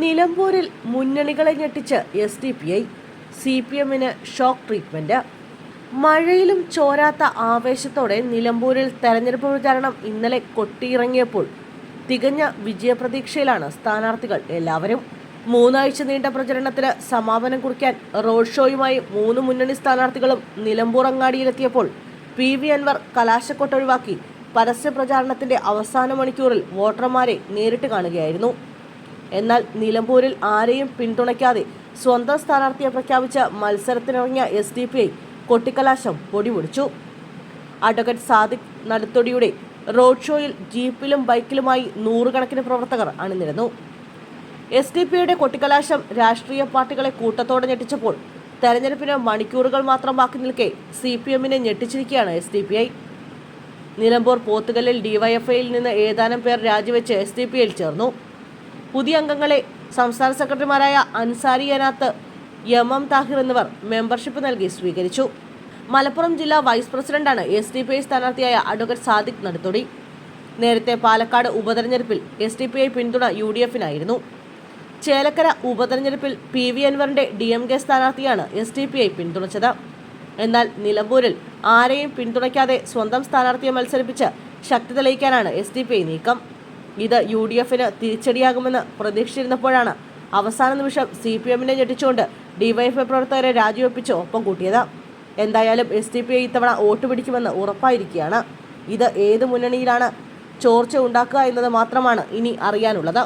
നിലമ്പൂരിൽ മുന്നണികളെ ഞെട്ടിച്ച് S D P I C P എമ്മിന് ഷോക്ക് ട്രീറ്റ്മെന്റ് മഴയിലും ചോരാത്ത ആവേശത്തോടെ നിലമ്പൂരിൽ തെരഞ്ഞെടുപ്പ് പ്രചാരണം ഇന്നലെ കൊട്ടിയിറങ്ങിയപ്പോൾ തികഞ്ഞ വിജയപ്രതീക്ഷയിലാണ് സ്ഥാനാർത്ഥികൾ എല്ലാവരും. മൂന്നാഴ്ച നീണ്ട പ്രചരണത്തിന് സമാപനം കുറിക്കാൻ റോഡ് ഷോയുമായി മൂന്ന് മുന്നണി സ്ഥാനാർത്ഥികളും നിലമ്പൂർ അങ്ങാടിയിലെത്തിയപ്പോൾ പി വി അൻവർ കലാശക്കൊട്ടൊഴിവാക്കി പരസ്യ പ്രചാരണത്തിന്റെ അവസാന മണിക്കൂറിൽ വോട്ടർമാരെ നേരിട്ട് കാണുകയായിരുന്നു. എന്നാൽ നിലമ്പൂരിൽ ആരെയും പിന്തുണയ്ക്കാതെ സ്വന്തം സ്ഥാനാർത്ഥിയെ പ്രഖ്യാപിച്ച മത്സരത്തിനിറങ്ങിയ എസ് ഡി പി ഐ കൊട്ടിക്കലാശം പൊടിപൊടിച്ചു അഡ്വക്കേറ്റ് സാദിഖ് നടുത്തൊടിയുടെ റോഡ് ഷോയിൽ ജീപ്പിലും ബൈക്കിലുമായി നൂറുകണക്കിന് പ്രവർത്തകർ അണിനിരന്നു. എസ് ഡി പിയുടെ കൊട്ടിക്കലാശം രാഷ്ട്രീയ പാർട്ടികളെ കൂട്ടത്തോടെ ഞെട്ടിച്ചപ്പോൾ തെരഞ്ഞെടുപ്പിന് മണിക്കൂറുകൾ മാത്രം ബാക്കി നിൽക്കെ സി പി എമ്മിനെ ഞെട്ടിച്ചിരിക്കുകയാണ് S D P I. Nilambur പോത്തുകല്ലിൽ ഡിവൈഎഫ്ഐയിൽ നിന്ന് ഏതാനും പേർ രാജിവെച്ച് എസ് ഡി പി ഐയിൽ ചേർന്നു. പുതിയ അംഗങ്ങളെ സംസ്ഥാന സെക്രട്ടറിമാരായ അൻസാരി അനാത്ത് എം താഹിർ എന്നിവർ മെമ്പർഷിപ്പ് നൽകി സ്വീകരിച്ചു. മലപ്പുറം ജില്ലാ വൈസ് പ്രസിഡന്റാണ് എസ് ഡി പി ഐ സ്ഥാനാർത്ഥിയായ അഡ്വക്കേറ്റ് സാദിഖ് നടുത്തൊടി. നേരത്തെ പാലക്കാട് ഉപതെരഞ്ഞെടുപ്പിൽ എസ് ഡി പി ഐ പിന്തുണ യു ഡി എഫിനായിരുന്നു ചേലക്കര ഉപതെരഞ്ഞെടുപ്പിൽ പി വി അൻവറിന്റെ ഡി എം കെ സ്ഥാനാർത്ഥിയാണ് എസ് ഡി പി ഐ പിന്തുണച്ചത്. എന്നാൽ നിലമ്പൂരിൽ ആരെയും പിന്തുണയ്ക്കാതെ സ്വന്തം സ്ഥാനാർത്ഥിയെ മത്സരിപ്പിച്ച് ശക്തി തെളിയിക്കാനാണ് എസ് ഡി പി ഐ നീക്കം. ഇത് യു ഡി എഫിന് തിരിച്ചടിയാകുമെന്ന് പ്രതീക്ഷിച്ചിരുന്നപ്പോഴാണ് അവസാന നിമിഷം സി പി എമ്മിനെ ഞെട്ടിച്ചുകൊണ്ട് ഡിവൈഎഫ്ഐ പ്രവർത്തകരെ രാജിവെപ്പിച്ച് ഒപ്പം കൂട്ടിയത്. എന്തായാലും എസ് ഡി പി ഐ ഇത്തവണ വോട്ട് പിടിക്കുമെന്ന് ഉറപ്പായിരിക്കുകയാണ്. ഇത് ഏത് മുന്നണിയിലാണ് ചോർച്ച ഉണ്ടാക്കുക എന്നത് മാത്രമാണ് ഇനി അറിയാനുള്ളത്.